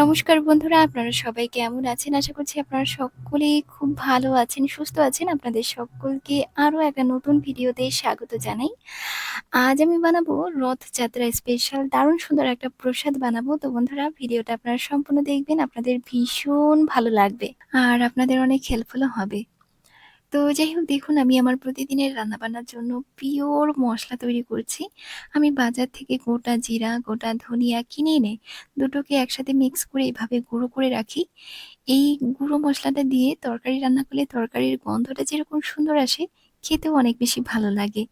নমস্কার বন্ধুরা, আপনারা সবাই কেমন আছেন? আশা করছি আপনারা সকলেই খুব ভালো আছেন, সুস্থ আছেন। আপনাদের সকলকে আরও একটা নতুন ভিডিওতে স্বাগত জানাই। আজ আমি বানাবো রথযাত্রা স্পেশাল দারুণ সুন্দর একটা প্রসাদ বানাবো। তো বন্ধুরা ভিডিওটা আপনারা সম্পূর্ণ দেখবেন, আপনাদের ভীষণ ভালো লাগবে। আর আপনাদের অনেক হেল্পফুলও হবে। তো যাই হোক দেখুন আমি আমার প্রতিদিনের রান্নাবান্নার জন্য পিওর মশলা তৈরি করছি। আমি বাজার থেকে গোটা জিরা, গোটা ধনিয়া কিনে এনে দুটোকে একসাথে মিক্স করে এভাবে গুঁড়ো করে রাখি। এই গুঁড়ো মশলাটা দিয়ে তরকারি রান্না করলে তরকারির গন্ধটা যেরকম সুন্দর আসে, খেতেও অনেক বেশি ভালো লাগে।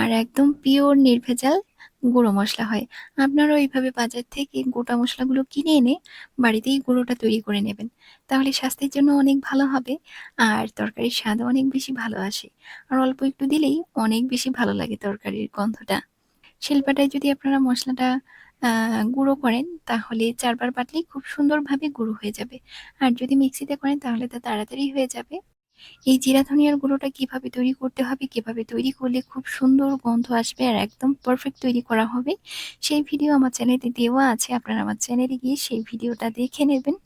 আর একদম পিওর নির্ভেজাল গুঁড়ো মশলা হয়। আপনারাও এইভাবে বাজার থেকে গোটা মশলাগুলো কিনে এনে বাড়িতেই গুঁড়োটা তৈরি করে নেবেন। তাহলে স্বাস্থ্যের জন্য অনেক ভালো হবে আর তরকারির স্বাদও অনেক বেশি ভালো আসে। আর অল্প একটু দিলেই অনেক বেশি ভালো লাগে তরকারির গন্ধটা। শিল্পাটায় যদি আপনারা মশলাটা গুঁড়ো করেন তাহলে ৪ বার বাটলেই খুব সুন্দরভাবে গুঁড়ো হয়ে যাবে। আর যদি মিক্সিতে করেন তাহলে তো তাড়াতাড়ি হয়ে যাবে। এই জিরা ধনিয়ার গুঁড়োটা কীভাবে তৈরি করতে হবে, কীভাবে তৈরি করলে খুব সুন্দর গন্ধ আসবে আর একদম পারফেক্ট তৈরি করা হবে, সেই ভিডিও আমার চ্যানেলে দেওয়া আছে। আপনারা আমার চ্যানেলে গিয়ে সেই ভিডিওটা দেখে নেবেন।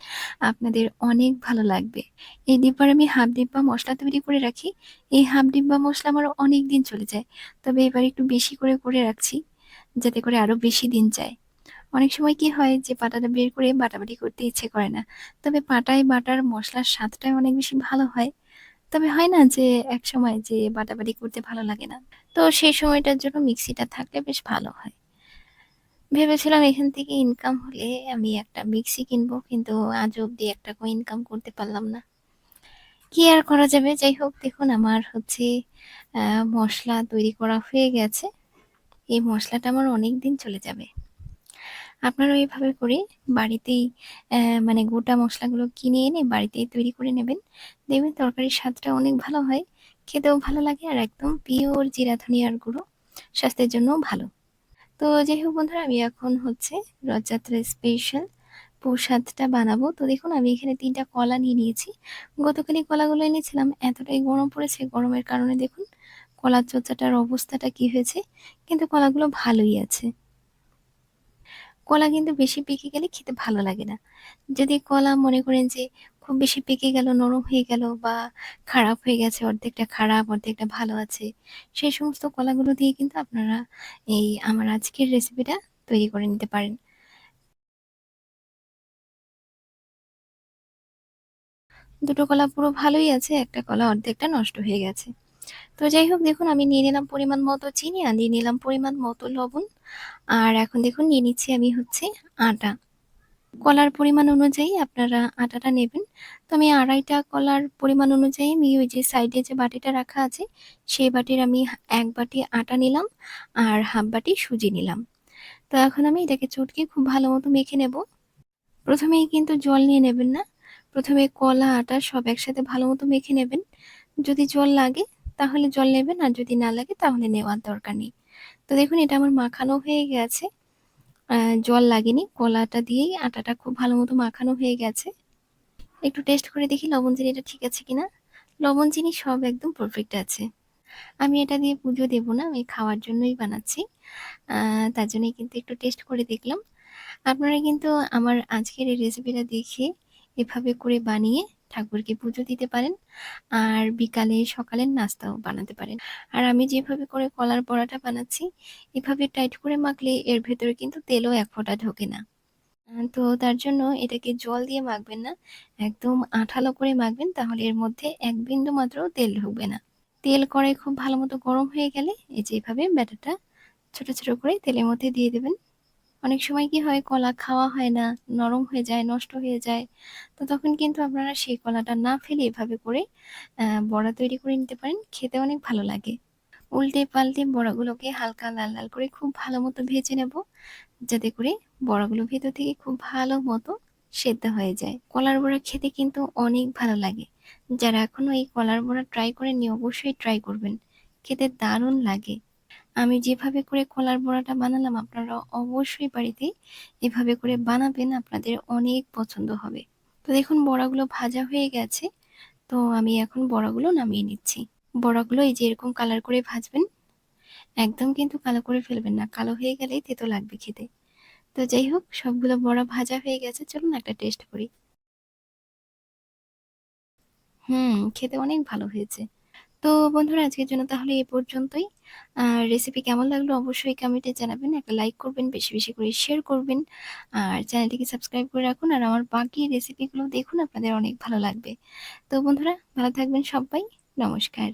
আপনাদের অনেক ভালো লাগবে। এই ডিব্বার আমি হাফ ডিব্বা মশলা তৈরি করে রাখি। এই হাফ ডিব্বা মশলা আমার অনেক দিন চলে যায়। তবে এবার একটু বেশি করে করে রাখছি, যাতে করে আরও বেশি দিন যায়। অনেক সময় কি হয় যে পাটাটা বের করে বাটাবাটি করতে ইচ্ছে করে না। তবে পাটায় বাটার মশলার স্বাদটাই অনেক বেশি ভালো হয়। তবে হয় না যে এক সময় যে বাটাবাটি করতে ভালো লাগে না। তো সেই সময়টার জন্য মিক্সিটা থাকলে বেশ ভালো হয়। ভেবেছিলাম এখান থেকে ইনকাম হলে আমি একটা মিক্সি কিনবো, কিন্তু আজ অব্দি একটা ইনকাম করতে পারলাম না। কি আর করা যাবে? যাই হোক, দেখুন আমার হচ্ছে মশলা তৈরি করা হয়ে গেছে। এই মশলাটা আমার অনেকদিন চলে যাবে। আপনারাও এইভাবে করে বাড়িতেই মানে গোটা মশলাগুলো কিনে এনে বাড়িতেই তৈরি করে নেবেন। দেখবেন তরকারির স্বাদটা অনেক ভালো হয়, খেতেও ভালো লাগে আর একদম পিওর জিরা ধনিয়ার গুঁড়ো, স্বাস্থ্যের জন্যও ভালো। তো যাই হোক বন্ধুরা আমি এখন হচ্ছে রথযাত্রার স্পেশাল প্রসাদটা বানাবো। তো দেখুন আমি এখানে ৩ টা কলা নিয়ে নিয়েছি। গতকালই কলাগুলো এনেছিলাম, এতটাই গরম পড়েছে, গরমের কারণে দেখুন কলার চর্চাটার অবস্থাটা কি হয়েছে, কিন্তু কলাগুলো ভালোই আছে। কলা কিন্তু বেশি পেকে গেলে খেতে ভালো লাগে না। যদি কলা মনে করেন যে খুব বেশি পেকে গেল, নরম হয়ে গেল বা খারাপ হয়ে গেছে, অর্ধেকটা খারাপ, অর্ধেকটা ভালো আছে, সেই সমস্ত কলাগুলো দিয়ে কিন্তু আপনারা এই আমার আজকের রেসিপিটা তৈরি করে নিতে পারেন। দুটো কলা পুরো ভালোই আছে, একটা কলা অর্ধেকটা নষ্ট হয়ে গেছে। তো যাই হোক দেখুন আমি নিয়ে নিলাম পরিমাণ মতো চিনি আর নিয়ে নিলাম পরিমাণ মতো লবণ। আর এখন দেখুন নিয়ে নিচ্ছি আমি হচ্ছে আটা। কলার পরিমাণ অনুযায়ী আপনারা আটাটা নেবেন। তো আমি আড়াইটা কলার পরিমাণ অনুযায়ী আমি ওই যে সাইডে যে বাটিটা রাখা আছে, সেই বাটির আমি এক বাটি আটা নিলাম আর হাফ বাটি সুজি নিলাম। তো এখন আমি এটাকে চটকে খুব ভালো মতো মেখে নেব। প্রথমেই কিন্তু জল নিয়ে নেবেন না। প্রথমে কলা, আটা সব একসাথে ভালো মতো মেখে নেবেন। যদি জল লাগে তাহলে জল নেবেন আর যদি না লাগে তাহলে নেওয়ার দরকার নেই। তো দেখুন এটা আমার মাখানো হয়ে গেছে। জল লাগেনি। কলাটা দিয়েই আটাটা খুব ভালো মতো মাখানো হয়ে গেছে। একটু টেস্ট করে দেখি লবণ চিনিটা ঠিক আছে কিনা। লবণ চিনি সব একদম পারফেক্ট আছে। আমি এটা দিয়ে পুজো দেব না, আমি খাওয়ার জন্যই বানাচ্ছি। তার জন্যই কিন্তু একটু টেস্ট করে দেখলাম। আপনারা কিন্তু আমার আজকের এই রেসিপিটা দেখে এভাবে করে বানিয়ে ঠাকুরকে পুজো দিতে পারেন। আর বিকালে সকালের নাস্তাও বানাতে পারেন। আর আমি যেভাবে করে কলার বড়াটা বানাচ্ছি, এভাবে টাইট করে মাখলে এর ভেতরে কিন্তু তেলও এক ফোঁটা ঢোকে না। তো তার জন্য এটাকে জল দিয়ে মাখবেন না, একদম আঠালো করে মাখবেন তাহলে এর মধ্যে এক বিন্দু মাত্রও তেল ঢুকবে না। তেল কড়াই খুব ভালো মতো গরম হয়ে গেলে এই যে এভাবে ব্যাটারটা ছোট, ছোট করে তেলের মধ্যে দিয়ে দেবেন। অনেক সময় কি হয় কলা খাওয়া হয় না, নরম হয়ে যায়, নষ্ট হয়ে যায়। তো তখন কিন্তু আপনারা সেই কলাটা না ফেলে এভাবে করে বড়া তৈরি করে নিতে পারেন। খেতে অনেক ভালো লাগে। উল্টে-পাল্টে বড়াগুলোকে হালকা লাল, লাল করে খুব ভালো মতো ভেজে নেব। যাতে করে বড়াগুলো ভেতর থেকে খুব ভালো মতো সেদ্ধ হয়ে যায়। কলার বড়া খেতে কিন্তু অনেক ভালো লাগে। যারা এখনও এই কলার বড়া ট্রাই করেননি অবশ্যই ট্রাই করবেন। খেতে দারুণ লাগে। আমি যেভাবে করে কলার বড়াটা বানালাম আপনারা অবশ্যই বাড়িতে এভাবে করে বানাবেন, আপনাদের অনেক পছন্দ হবে। তো দেখুন বড়াগুলো ভাজা হয়ে গেছে। তো আমি এখন বড়াগুলো নামিয়ে নিচ্ছি। বড়াগুলো এই যে এরকম কালার করে ভাজবেন। একদম কিন্তু কালো করে ফেলবেন না। কালো হয়ে গেলেই তেতো লাগবে খেতে। তো যাই হোক সবগুলো বড়া ভাজা হয়ে গেছে। চলুন একটা টেস্ট করি। হুম, খেতে অনেক ভালো হয়েছে। তো বন্ধুরা আজকের জন্য তাহলে এ পর্যন্তই। আর রেসিপি কেমন লাগল অবশ্যই কমেন্টে জানাবেন। একটা লাইক করবেন, বেশি, বেশি করে শেয়ার করবেন। আর চ্যানেলটিকে সাবস্ক্রাইব করে রাখুন। আর আমার বাকি রেসিপিগুলো দেখুন আপনাদের অনেক ভালো লাগবে। তো বন্ধুরা ভালো থাকবেন সবাই নমস্কার।